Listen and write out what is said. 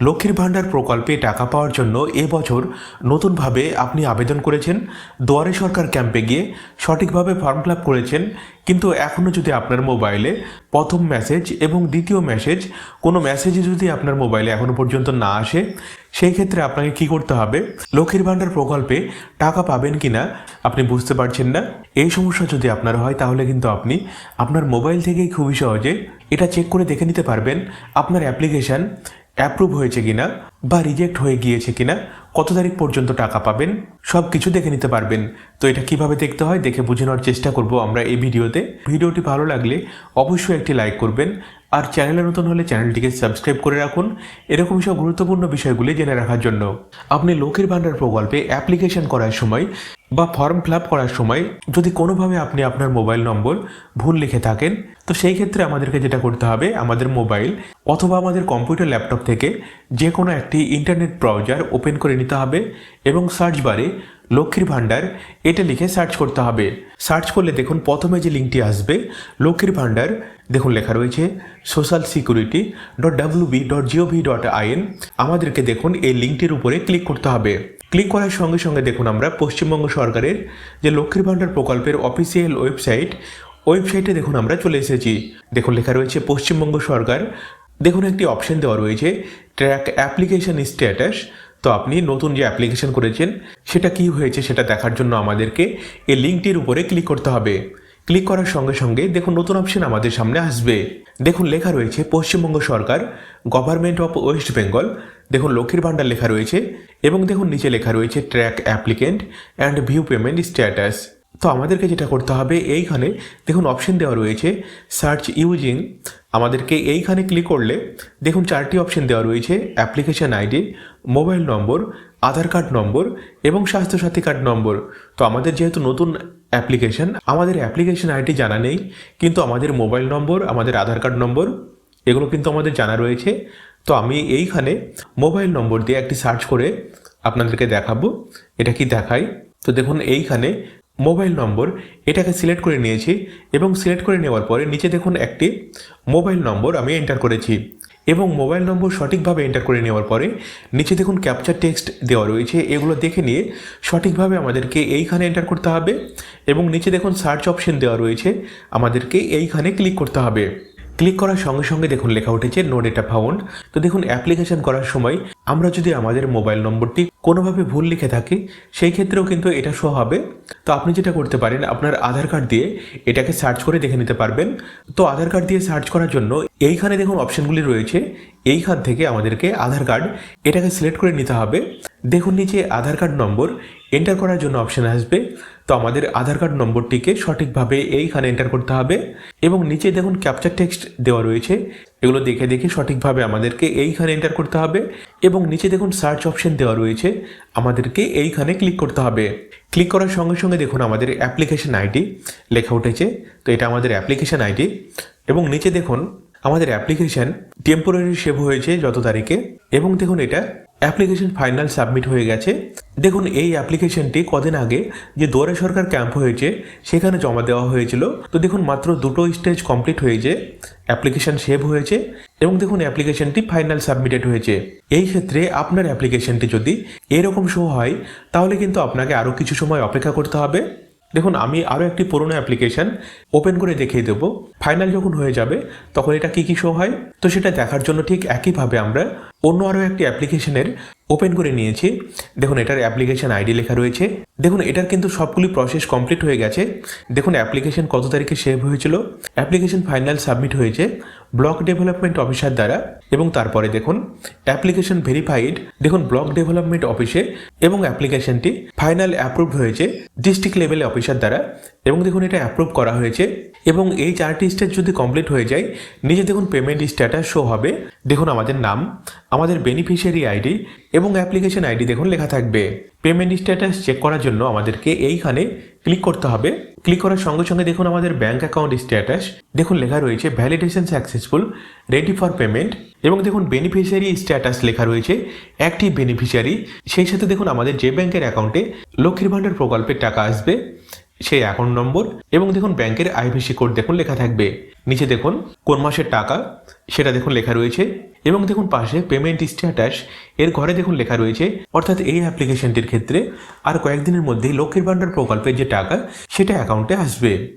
লক্ষ্মীর ভাণ্ডার প্রকল্পে টাকা পাওয়ার জন্য এবছর নতুনভাবে আপনি আবেদন করেছেন। দুয়ারে সরকার ক্যাম্পে গিয়ে সঠিকভাবে ফর্ম ফিল করেছেন। কিন্তু এখনও যদি আপনার মোবাইলে প্রথম মেসেজ এবং দ্বিতীয় মেসেজ কোনো মেসেজই যদি আপনার মোবাইলে এখনও পর্যন্ত না আসে, সেই ক্ষেত্রে আপনাকে কি করতে হবে? লক্ষ্মীর ভাণ্ডার প্রকল্পে টাকা পাবেন কি না আপনি বুঝতে পারছেন না। এই সমস্যা যদি আপনার হয়, তাহলে কিন্তু আপনি আপনার মোবাইল থেকেই খুবই সহজে এটা চেক করে দেখে নিতে পারবেন। আপনার অ্যাপ্লিকেশান অ্যাপ্রুভ হয়েছে কিনা বা রিজেক্ট হয়ে গিয়েছে কিনা, কত তারিখ পর্যন্ত টাকা পাবেন সব কিছু দেখে নিতে পারবেন। তো এটা কীভাবে দেখতে হয়, দেখে বুঝে নেওয়ার চেষ্টা করব আমরা এই ভিডিওতে। ভিডিওটি ভালো লাগলে অবশ্যই একটি লাইক করবেন আর চ্যানেলে নতুন হলে চ্যানেলটিকে সাবস্ক্রাইব করে রাখুন। এরকম সব গুরুত্বপূর্ণ বিষয়গুলি জেনে রাখার জন্য আপনি লক্ষ্মীর ভাণ্ডার প্রকল্পে অ্যাপ্লিকেশন করার সময় বা ফর্ম ফিল করার সময় যদি কোনোভাবে আপনি আপনার মোবাইল নম্বর ভুল লিখে থাকেন, তো সেই ক্ষেত্রে আমাদেরকে যেটা করতে হবে, আমাদের মোবাইল অথবা আমাদের কম্পিউটার ল্যাপটপ থেকে যে কোনো একটি ইন্টারনেট ব্রাউজার ওপেন করে নিতে হবে এবং সার্চ বারে লক্ষ্মীর ভাণ্ডার, এটা লিখে সার্চ করতে হবে। সার্চ করলে দেখুন প্রথমে যে লিঙ্কটি আসবে, লক্ষ্মীর ভাণ্ডার, দেখুন লেখা রয়েছে social security dot W B dot G O V dot I N আমাদেরকে দেখুন এই লিঙ্কটির উপরে ক্লিক করতে হবে। ক্লিক করার সঙ্গে সঙ্গে দেখুন আমরা পশ্চিমবঙ্গ সরকারের যে লক্ষ্মীর ভাণ্ডার প্রকল্পের অফিসিয়াল ওয়েবসাইট ওয়েবসাইটে দেখুন আমরা চলে এসেছি। দেখুন লেখা রয়েছে পশ্চিমবঙ্গ সরকার। দেখুন একটি অপশন দেওয়া রয়েছে ট্র্যাক অ্যাপ্লিকেশন স্ট্যাটাস তো আপনি নতুন যে অ্যাপ্লিকেশন করেছেন, সেটা কি হয়েছে সেটা দেখার জন্য আমাদেরকে এই লিঙ্কটির উপরে ক্লিক করতে হবে। ক্লিক করার সঙ্গে সঙ্গে দেখুন নতুন অপশন আমাদের সামনে আসবে। দেখুন লেখা রয়েছে, পশ্চিমবঙ্গ সরকার গভর্নমেন্ট অফ ওয়েস্ট বেঙ্গল দেখুন লক্ষ্মীর ভাণ্ডার লেখা রয়েছে এবং দেখুন নিচে লেখা রয়েছে track applicant and view payment status তো আমাদেরকে যেটা করতে হবে, এইখানে দেখুন অপশন দেওয়া রয়েছে সার্চ ইউজিং আমাদেরকে এইখানে ক্লিক করলে দেখুন চারটি অপশন দেওয়া রয়েছে application ID mobile number Aadhaar card number এবং স্বাস্থ্যসাথী কার্ড নম্বর তো আমাদের যেহেতু নতুন অ্যাপ্লিকেশন আমাদের অ্যাপ্লিকেশন আইডি জানা নেই, কিন্তু আমাদের মোবাইল নম্বর আমাদের আধার কার্ড নম্বর এগুলো কিন্তু আমাদের জানা রয়েছে। তো আমি এইখানে মোবাইল নম্বর দিয়ে একটি সার্চ করে আপনাদেরকে দেখাবো, এটা কি দেখাই তো দেখুন এইখানে মোবাইল নম্বর এটাকে সিলেক্ট করে নিয়েছি এবং সিলেক্ট করে নেওয়ার পরে নিচে দেখুন একটি মোবাইল নম্বর আমি এন্টার করেছি এবং মোবাইল নম্বর সঠিকভাবে এন্টার করে নেওয়ার পরে নিচে দেখুন ক্যাপচার টেক্সট দেওয়া রয়েছে। এগুলো দেখে নিয়ে সঠিকভাবে আমাদেরকে এইখানে এন্টার করতে হবে এবং নিচে দেখুন সার্চ অপশন দেওয়া রয়েছে। আমাদেরকে এইখানে ক্লিক করতে হবে। ক্লিক করার সঙ্গে সঙ্গে দেখুন লেখা উঠেছে নো ডেটা ফাউন্ড তো দেখুন অ্যাপ্লিকেশন করার সময় আমরা যদি আমাদের মোবাইল নম্বরটি কোনোভাবে ভুল লিখে থাকি, সেই ক্ষেত্রেও কিন্তু এটা শো হবে। তো আপনি যেটা করতে পারেন, আপনার আধার কার্ড দিয়ে এটাকে সার্চ করে দেখে নিতে পারবেন। তো আধার কার্ড দিয়ে সার্চ করার জন্য এইখানে দেখুন অপশনগুলি রয়েছে। এইখান থেকে আমাদেরকে আধার কার্ড এটাকে সিলেক্ট করে নিতে হবে। দেখুন নিচে আধার কার্ড নম্বর এন্টার করার জন্য অপশন আসবে। তো আমাদের আধার কার্ড নম্বরটিকে সঠিকভাবে এইখানে এন্টার করতে হবে এবং নিচে দেখুন ক্যাপচার টেক্সট দেওয়া রয়েছে। এগুলো দেখে দেখে সঠিকভাবে আমাদেরকে এইখানে এন্টার করতে হবে এবং নিচে দেখুন সার্চ অপশন দেওয়া রয়েছে। আমাদেরকে এইখানে ক্লিক করতে হবে। ক্লিক করার সঙ্গে সঙ্গে দেখুন আমাদের অ্যাপ্লিকেশন আইডি লেখা উঠেছে। তো এটা আমাদের অ্যাপ্লিকেশন আইডি এবং নিচে দেখুন আমাদের অ্যাপ্লিকেশন টেম্পোরারি সেভ হয়েছে যত তারিখে, এবং দেখুন এটা অ্যাপ্লিকেশন ফাইনাল সাবমিট হয়ে গেছে। দেখুন এই অ্যাপ্লিকেশনটি কদিন আগে যে দুয়ারে সরকার ক্যাম্প হয়েছে, সেখানে জমা দেওয়া হয়েছিল। তো দেখুন মাত্র দুটো স্টেজ কমপ্লিট হয়েছে অ্যাপ্লিকেশন সেভ হয়েছে, এবং দেখুন অ্যাপ্লিকেশনটি ফাইনাল সাবমিটেড হয়েছে। এই ক্ষেত্রে আপনার অ্যাপ্লিকেশনটি যদি এরকম শো হয়, তাহলে কিন্তু আপনাকে আরও কিছু সময় অপেক্ষা করতে হবে। দেখুন, আমি আরও একটি পুরনো অ্যাপ্লিকেশান ওপেন করে দেখিয়ে দেবো। ফাইনাল যখন হয়ে যাবে, তখন এটা কী কী শো হয়? তো সেটা দেখার জন্য ঠিক একইভাবে আমরা অন্য আরও একটি অ্যাপ্লিকেশনের ওপেন করে নিয়েছি। দেখুন, এটার অ্যাপ্লিকেশন আইডি লেখা রয়েছে। দেখুন, এটার কিন্তু সবগুলি প্রসেস কমপ্লিট হয়ে গেছে। দেখুন অ্যাপ্লিকেশন কত তারিখে সেভ হয়েছিল? অ্যাপ্লিকেশন ফাইনাল সাবমিট হয়েছে ব্লক ডেভেলপমেন্ট অফিসার দ্বারা এবং তারপরে দেখুন অ্যাপ্লিকেশন ভেরিফাইড দেখুন ব্লক ডেভেলপমেন্ট অফিসে এবং অ্যাপ্লিকেশনটি ফাইনাল অ্যাপ্রুভ হয়েছে ডিস্ট্রিক্ট লেভেলে অফিসার দ্বারা এবং দেখুন, এটা অ্যাপ্রুভ করা হয়েছে এবং এই চারটি স্টেজ যদি কমপ্লিট হয়ে যায়, নিচে দেখুন পেমেন্ট স্ট্যাটাস শো হবে। দেখুন, আমাদের নাম আমাদের বেনিফিশিয়ারি আইডি এবং অ্যাপ্লিকেশন আইডি দেখুন লেখা থাকবে। পেমেন্ট স্ট্যাটাস চেক করার জন্য আমাদেরকে এইখানে ক্লিক করতে হবে। ক্লিক করার সঙ্গে সঙ্গে দেখুন আমাদের ব্যাঙ্ক অ্যাকাউন্ট স্ট্যাটাস দেখুন লেখা রয়েছে validation successful ready for payment এবং দেখুন বেনিফিশিয়ারি স্ট্যাটাস লেখা রয়েছে অ্যাক্টিভ বেনিফিশিয়ারি সেই সাথে দেখুন আমাদের যে ব্যাংকের অ্যাকাউন্টে লক্ষ্মীর ভাণ্ডার প্রকল্পের টাকা আসবে। সেই অ্যাকাউন্ট নম্বর এবং দেখুন ব্যাংকের আইভিসি কোড দেখুন লেখা থাকবে। নিচে দেখুন কোন মাসের টাকা, সেটা দেখুন লেখা রয়েছে এবং দেখুন পাশে পেমেন্ট স্ট্যাটাস এর ঘরে দেখুন লেখা রয়েছে। অর্থাৎ এই অ্যাপ্লিকেশনটির ক্ষেত্রে আর কয়েকদিনের মধ্যেই লক্ষ্মীর ভাণ্ডার প্রকল্পের যে টাকা, সেটা অ্যাকাউন্টে আসবে।